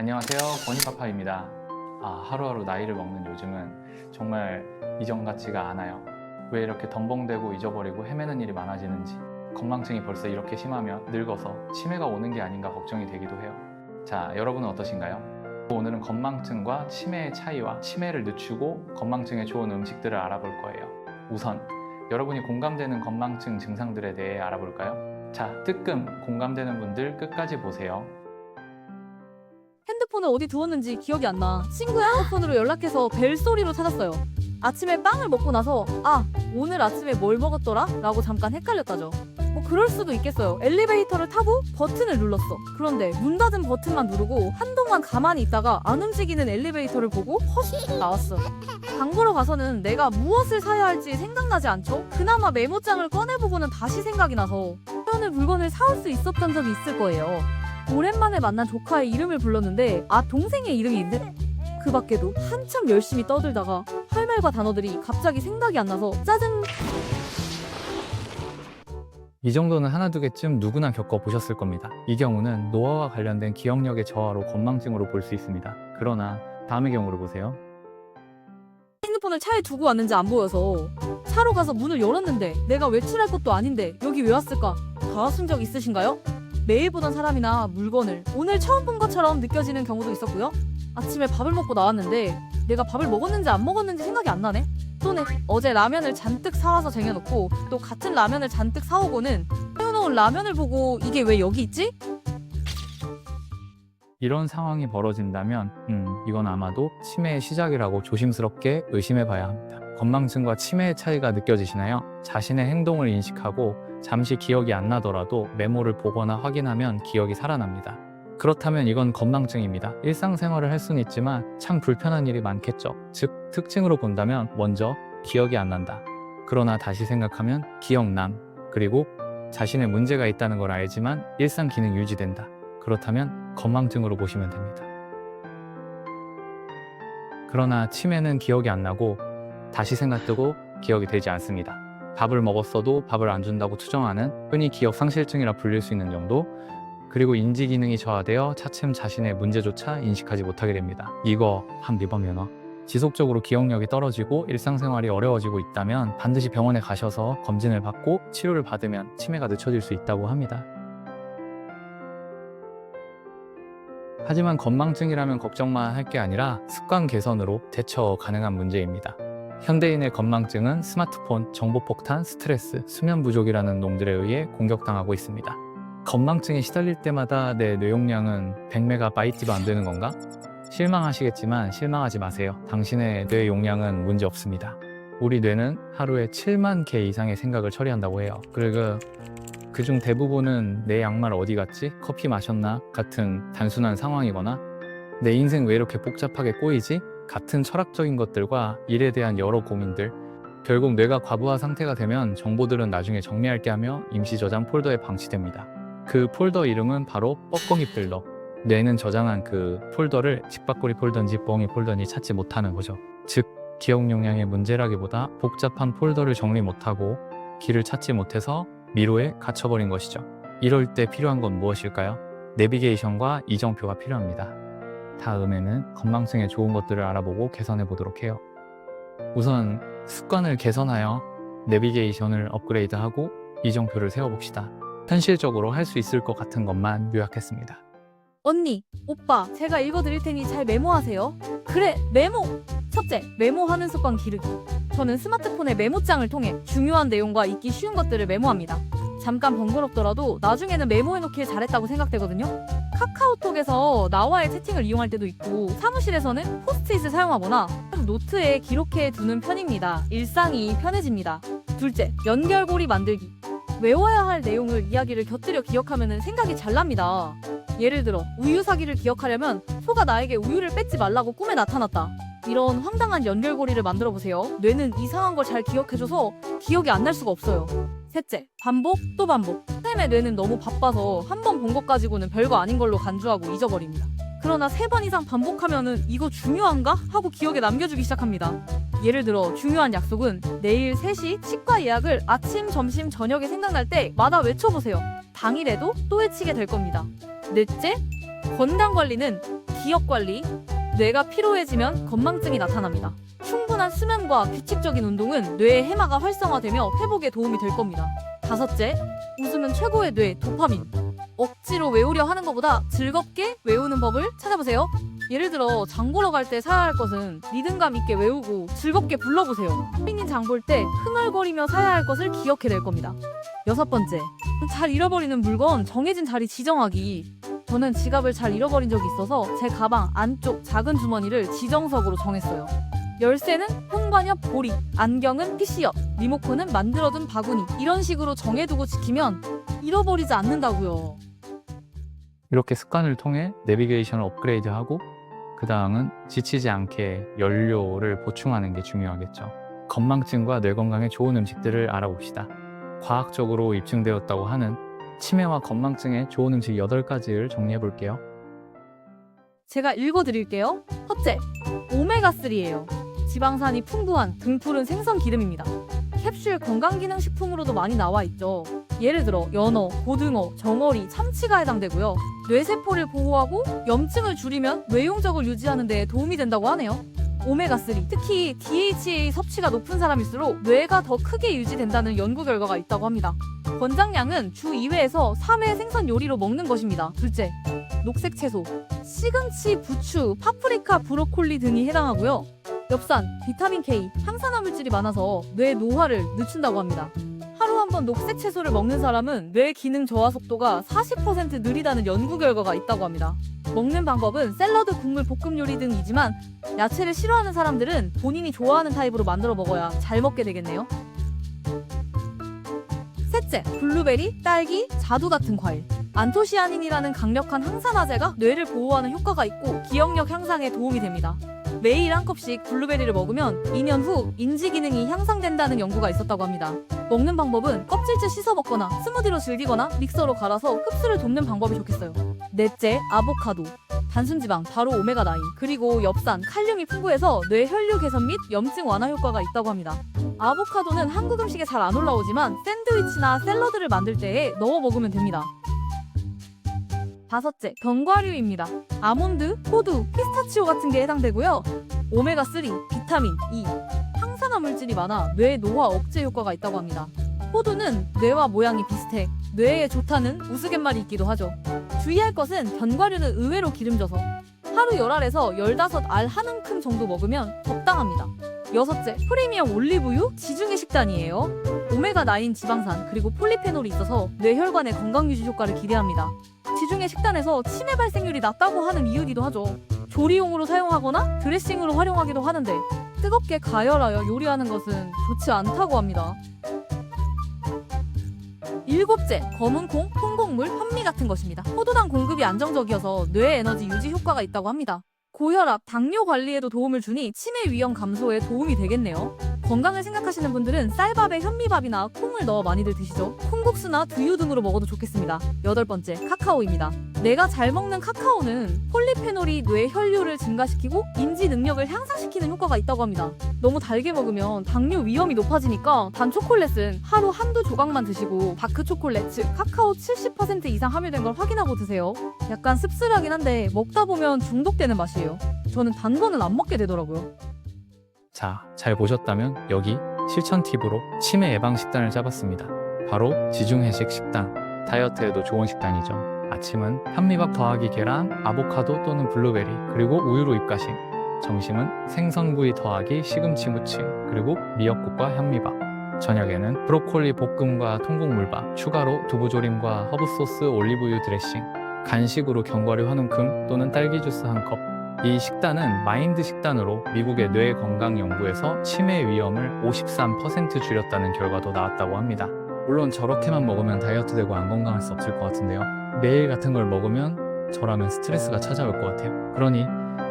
안녕하세요. 버니파파입니다. 아, 하루하루 나이를 먹는 요즘은 정말 이전 같지가 않아요. 왜 이렇게 덤벙대고 잊어버리고 헤매는 일이 많아지는지. 건망증이 벌써 이렇게 심하면 늙어서 치매가 오는 게 아닌가 걱정이 되기도 해요. 자, 여러분은 어떠신가요? 오늘은 건망증과 치매의 차이와 치매를 늦추고 건망증에 좋은 음식들을 알아볼 거예요. 우선 여러분이 공감되는 건망증 증상들에 대해 알아볼까요? 자, 뜨끔 공감되는 분들 끝까지 보세요. 핸드폰을 어디 두었는지 기억이 안 나. 친구의 핸드폰으로 연락해서 벨소리로 찾았어요. 아침에 빵을 먹고 나서 아 오늘 아침에 뭘 먹었더라? 라고 잠깐 헷갈렸다죠. 뭐 그럴 수도 있겠어요. 엘리베이터를 타고 버튼을 눌렀어. 그런데 문 닫은 버튼만 누르고 한동안 가만히 있다가 안 움직이는 엘리베이터를 보고 헛 나왔어. 장 보러 가서는 내가 무엇을 사야 할지 생각나지 않죠? 그나마 메모장을 꺼내보고는 다시 생각이 나서 표현의 물건을 사올 수 있었던 적이 있을 거예요. 오랜만에 만난 조카의 이름을 불렀는데 아 동생의 이름인데 그 밖에도 한참 열심히 떠들다가 할 말과 단어들이 갑자기 생각이 안 나서 짜증 이 정도는 하나 두 개쯤 누구나 겪어보셨을 겁니다. 이 경우는 노화와 관련된 기억력의 저하로 건망증으로 볼 수 있습니다. 그러나 다음의 경우를 보세요. 핸드폰을 차에 두고 왔는지 안 보여서 차로 가서 문을 열었는데 내가 외출할 것도 아닌데 여기 왜 왔을까? 다 하신 적 있으신가요? 매일 보던 사람이나 물건을 오늘 처음 본 것처럼 느껴지는 경우도 있었고요. 아침에 밥을 먹고 나왔는데 내가 밥을 먹었는지 안 먹었는지 생각이 안 나네. 또는 어제 라면을 잔뜩 사와서 쟁여놓고 또 같은 라면을 잔뜩 사오고는 해놓은 라면을 보고 이게 왜 여기 있지? 이런 상황이 벌어진다면, 음, 이건 아마도 치매의 시작이라고 조심스럽게 의심해 봐야 합니다. 건망증과 치매의 차이가 느껴지시나요? 자신의 행동을 인식하고 잠시 기억이 안 나더라도 메모를 보거나 확인하면 기억이 살아납니다. 그렇다면 이건 건망증입니다. 일상생활을 할 수는 있지만 참 불편한 일이 많겠죠. 즉, 특징으로 본다면 먼저 기억이 안 난다. 그러나 다시 생각하면 기억남. 그리고 자신의 문제가 있다는 걸 알지만 일상 기능 유지된다. 그렇다면 건망증으로 보시면 됩니다. 그러나 치매는 기억이 안 나고 다시 생각뜨고 기억이 되지 않습니다. 밥을 먹었어도 밥을 안 준다고 투정하는 흔히 기억 상실증이라 불릴 수 있는 정도 그리고 인지 기능이 저하되어 차츰 자신의 문제조차 인식하지 못하게 됩니다. 이거 한 미범면허 지속적으로 기억력이 떨어지고 일상생활이 어려워지고 있다면 반드시 병원에 가셔서 검진을 받고 치료를 받으면 치매가 늦춰질 수 있다고 합니다. 하지만 건망증이라면 걱정만 할 게 아니라 습관 개선으로 대처 가능한 문제입니다. 현대인의 건망증은 스마트폰, 정보폭탄, 스트레스, 수면 부족이라는 놈들에 의해 공격당하고 있습니다. 건망증에 시달릴 때마다 내 뇌용량은 100MB도 안 되는 건가? 실망하시겠지만 실망하지 마세요. 당신의 뇌 용량은 문제 없습니다. 우리 뇌는 하루에 7만 개 이상의 생각을 처리한다고 해요. 그리고 그중 대부분은 내 양말 어디 갔지? 커피 마셨나? 같은 단순한 상황이거나 내 인생 왜 이렇게 복잡하게 꼬이지? 같은 철학적인 것들과 일에 대한 여러 고민들 결국 뇌가 과부하 상태가 되면 정보들은 나중에 정리할게 하며 임시 저장 폴더에 방치됩니다. 그 폴더 이름은 바로 뻐꾸기 폴더. 뇌는 저장한 그 폴더를 집밥구리 폴더인지 뻥이 폴더인지 찾지 못하는 거죠. 즉 기억 용량의 문제라기보다 복잡한 폴더를 정리 못하고 길을 찾지 못해서 미로에 갇혀버린 것이죠. 이럴 때 필요한 건 무엇일까요? 내비게이션과 이정표가 필요합니다. 다음에는 건망증에 좋은 것들을 알아보고 개선해 보도록 해요. 우선 습관을 개선하여 내비게이션을 업그레이드하고 이정표를 세워봅시다. 현실적으로 할 수 있을 것 같은 것만 요약했습니다. 언니, 오빠, 제가 읽어드릴 테니 잘 메모하세요. 그래, 메모! 첫째, 메모하는 습관 기르기. 저는 스마트폰의 메모장을 통해 중요한 내용과 읽기 쉬운 것들을 메모합니다. 잠깐 번거롭더라도 나중에는 메모해놓길 잘했다고 생각되거든요. 카카오톡에서 나와의 채팅을 이용할 때도 있고 사무실에서는 포스트잇을 사용하거나 노트에 기록해 두는 편입니다. 일상이 편해집니다. 둘째, 연결고리 만들기. 외워야 할 내용을 이야기를 곁들여 기억하면 생각이 잘 납니다. 예를 들어 우유 사기를 기억하려면 소가 나에게 우유를 뺏지 말라고 꿈에 나타났다. 이런 황당한 연결고리를 만들어 보세요. 뇌는 이상한 걸 잘 기억해줘서 기억이 안 날 수가 없어요. 셋째, 반복 또 반복. 삶의 뇌는 너무 바빠서 한 번 본 것 가지고는 별거 아닌 걸로 간주하고 잊어버립니다. 그러나 세 번 이상 반복하면은 이거 중요한가? 하고 기억에 남겨주기 시작합니다. 예를 들어 중요한 약속은 내일 3시 치과 예약을 아침, 점심, 저녁에 생각날 때마다 외쳐보세요. 당일에도 또 외치게 될 겁니다. 넷째, 건강 관리는 기억 관리. 뇌가 피로해지면 건망증이 나타납니다. 충분한 수면과 규칙적인 운동은 뇌의 해마가 활성화되며 회복에 도움이 될 겁니다. 다섯째, 웃으면 최고의 뇌 도파민. 억지로 외우려 하는 것보다 즐겁게 외우는 법을 찾아보세요. 예를 들어 장 보러 갈 때 사야 할 것은 리듬감 있게 외우고 즐겁게 불러보세요. 삐님 장볼 때 흥얼거리며 사야 할 것을 기억해낼 겁니다. 여섯 번째, 잘 잃어버리는 물건 정해진 자리 지정하기. 저는 지갑을 잘 잃어버린 적이 있어서 제 가방 안쪽 작은 주머니를 지정석으로 정했어요. 열쇠는 현관옆 보리, 안경은 PC옆, 리모컨은 만들어둔 바구니 이런 식으로 정해두고 지키면 잃어버리지 않는다고요. 이렇게 습관을 통해 내비게이션을 업그레이드하고 그 다음은 지치지 않게 연료를 보충하는 게 중요하겠죠. 건망증과 뇌 건강에 좋은 음식들을 알아봅시다. 과학적으로 입증되었다고 하는 치매와 건망증에 좋은 음식 8가지를 정리해 볼게요. 제가 읽어드릴게요. 첫째, 오메가3예요. 지방산이 풍부한 등푸른 생선 기름입니다. 캡슐 건강기능식품으로도 많이 나와 있죠. 예를 들어 연어, 고등어, 정어리, 참치가 해당되고요. 뇌세포를 보호하고 염증을 줄이면 뇌용적을 유지하는 데 도움이 된다고 하네요. 오메가3, 특히 DHA 섭취가 높은 사람일수록 뇌가 더 크게 유지된다는 연구 결과가 있다고 합니다. 권장량은 주 2회에서 3회 생선 요리로 먹는 것입니다. 둘째, 녹색 채소, 시금치, 부추, 파프리카, 브로콜리 등이 해당하고요. 엽산, 비타민 K, 항산화 물질이 많아서 뇌 노화를 늦춘다고 합니다. 하루 한 번 녹색 채소를 먹는 사람은 뇌 기능 저하 속도가 40% 느리다는 연구 결과가 있다고 합니다. 먹는 방법은 샐러드, 국물, 볶음 요리 등이지만 야채를 싫어하는 사람들은 본인이 좋아하는 타입으로 만들어 먹어야 잘 먹게 되겠네요. 셋째, 블루베리, 딸기, 자두 같은 과일. 안토시아닌이라는 강력한 항산화제가 뇌를 보호하는 효과가 있고 기억력 향상에 도움이 됩니다. 매일 한 컵씩 블루베리를 먹으면 2년 후 인지 기능이 향상된다는 연구가 있었다고 합니다. 먹는 방법은 껍질째 씻어 먹거나 스무디로 즐기거나 믹서로 갈아서 흡수를 돕는 방법이 좋겠어요. 넷째, 아보카도. 단순 지방, 바로 오메가9, 그리고 엽산, 칼륨이 풍부해서 뇌 혈류 개선 및 염증 완화 효과가 있다고 합니다. 아보카도는 한국 음식에 잘 안 올라오지만 샌드위치나 샐러드를 만들 때에 넣어 먹으면 됩니다. 다섯째, 견과류입니다. 아몬드, 호두, 피스타치오 같은 게 해당되고요. 오메가3, 비타민 E, 항산화 물질이 많아 뇌 노화 억제 효과가 있다고 합니다. 호두는 뇌와 모양이 비슷해 뇌에 좋다는 우스갯말이 있기도 하죠. 주의할 것은 견과류는 의외로 기름져서 하루 10알에서 15알 한 움큼 정도 먹으면 적당합니다. 여섯째, 프리미엄 올리브유 지중해 식단이에요. 오메가9 지방산 그리고 폴리페놀이 있어서 뇌혈관의 건강 유지 효과를 기대합니다. 지중해 식단에서 치매 발생률이 낮다고 하는 이유기도 하죠. 조리용으로 사용하거나 드레싱으로 활용하기도 하는데 뜨겁게 가열하여 요리하는 것은 좋지 않다고 합니다. 일곱째, 검은콩, 통곡물, 현미 같은 것입니다. 포도당 공급이 안정적이어서 뇌 에너지 유지 효과가 있다고 합니다. 고혈압, 당뇨 관리에도 도움을 주니 치매 위험 감소에 도움이 되겠네요. 건강을 생각하시는 분들은 쌀밥에 현미밥이나 콩을 넣어 많이들 드시죠. 콩국수나 두유 등으로 먹어도 좋겠습니다. 여덟 번째, 카카오입니다. 내가 잘 먹는 카카오는 폴리페놀이 뇌 혈류를 증가시키고 인지 능력을 향상시키는 효과가 있다고 합니다. 너무 달게 먹으면 당뇨 위험이 높아지니까 단 초콜릿은 하루 한두 조각만 드시고 다크 초콜릿, 즉 카카오 70% 이상 함유된 걸 확인하고 드세요. 약간 씁쓸하긴 한데 먹다 보면 중독되는 맛이에요. 저는 단 거는 안 먹게 되더라고요. 자, 잘 보셨다면 여기 실천 팁으로 치매 예방 식단을 짜봤습니다. 바로 지중해식 식단. 다이어트에도 좋은 식단이죠. 아침은 현미밥 더하기 계란, 아보카도 또는 블루베리, 그리고 우유로 입가심. 점심은 생선구이 더하기 시금치 무침, 그리고 미역국과 현미밥. 저녁에는 브로콜리 볶음과 통곡물밥, 추가로 두부조림과 허브소스 올리브유 드레싱, 간식으로 견과류 한 움큼 또는 딸기 주스 한 컵. 이 식단은 마인드 식단으로 미국의 뇌 건강 연구에서 치매 위험을 53% 줄였다는 결과도 나왔다고 합니다. 물론 저렇게만 먹으면 다이어트 되고 안 건강할 수 없을 것 같은데요. 매일 같은 걸 먹으면 저라면 스트레스가 찾아올 것 같아요. 그러니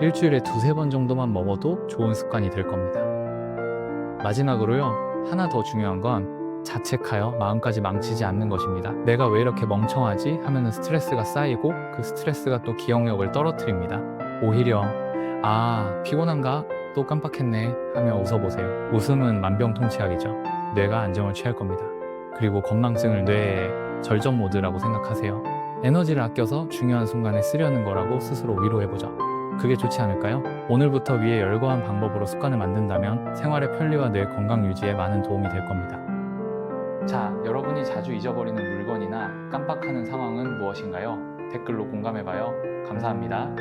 일주일에 두세 번 정도만 먹어도 좋은 습관이 될 겁니다. 마지막으로요. 하나 더 중요한 건 자책하여 마음까지 망치지 않는 것입니다. 내가 왜 이렇게 멍청하지 하면 스트레스가 쌓이고 그 스트레스가 또 기억력을 떨어뜨립니다. 오히려 아 피곤한가 또 깜빡했네 하며 웃어보세요. 웃음은 만병통치약이죠. 뇌가 안정을 취할 겁니다. 그리고 건망증을 뇌의 절전 모드라고 생각하세요. 에너지를 아껴서 중요한 순간에 쓰려는 거라고 스스로 위로해보죠. 그게 좋지 않을까요? 오늘부터 위에 열거한 방법으로 습관을 만든다면 생활의 편리와 뇌 건강 유지에 많은 도움이 될 겁니다. 자, 여러분이 자주 잊어버리는 물건이나 깜빡하는 상황은 무엇인가요? 댓글로 공감해봐요. 감사합니다.